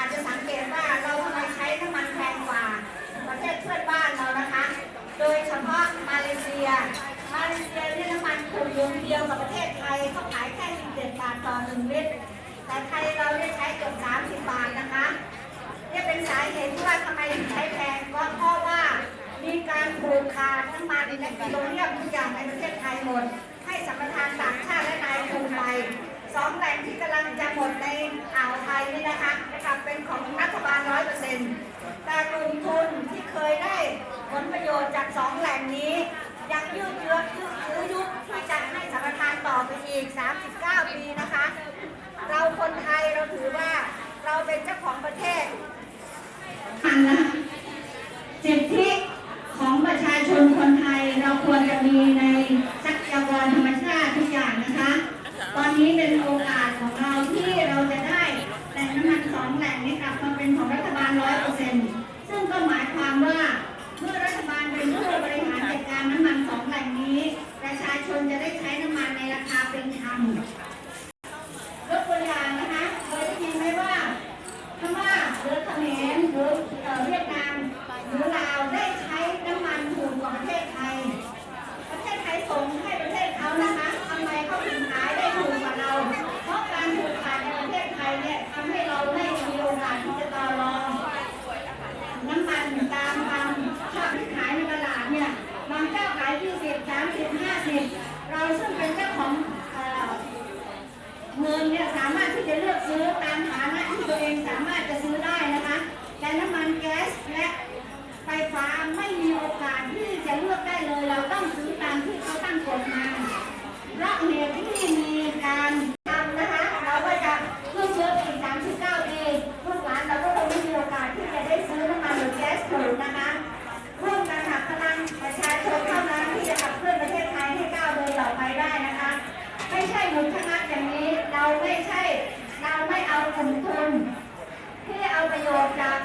อาจจะสังเกตว่าเราทำไมใช้น้ำมันแพงกว่าประเทศเพื่อนบ้านเรานะคะ โดยเฉพาะมาเลเซีย มาเลเซียเนี่น้ำมันถูกลงเดียวกับประเทศไทยเขาขายแค่17บาทต่อหนึ่งลิตร แต่ไทยเราได้ใช้เกือบ30 บาทนะคะนี่เป็นสาเหตุที่ว่าทำไมถึงใช้แพงก็เพราะว่ามีการผูกขาดน้ำมันและปิโตรเลียมทุกอย่างในประเทศไทยหมด ให้สัมปทานต่างชาติและนายทุนไปสองแหล่งที่กำลังจะหมดใน ชน์จากสองแหล่งนี้ ยังยืดเยื้อยืดยื้อยุบที่จะให้สัมปทานต่อไปอีก 39 ปีนะคะ เราคนไทยเราถือว่าเราเป็นเจ้าของประเทศันตามตามชอบที่ขายในตลาดเนี่ยบางเจ้าขาย20 30 50เราซึ่งเป็นเจ้าของเงินเนี่ยสามารถที่จะเลือกซื้อตาม ใช่หมุนคณะอย่างนี้ เราไม่ใช่ เราไม่เอากลุ่มทุนที่เอาประโยชน์จาก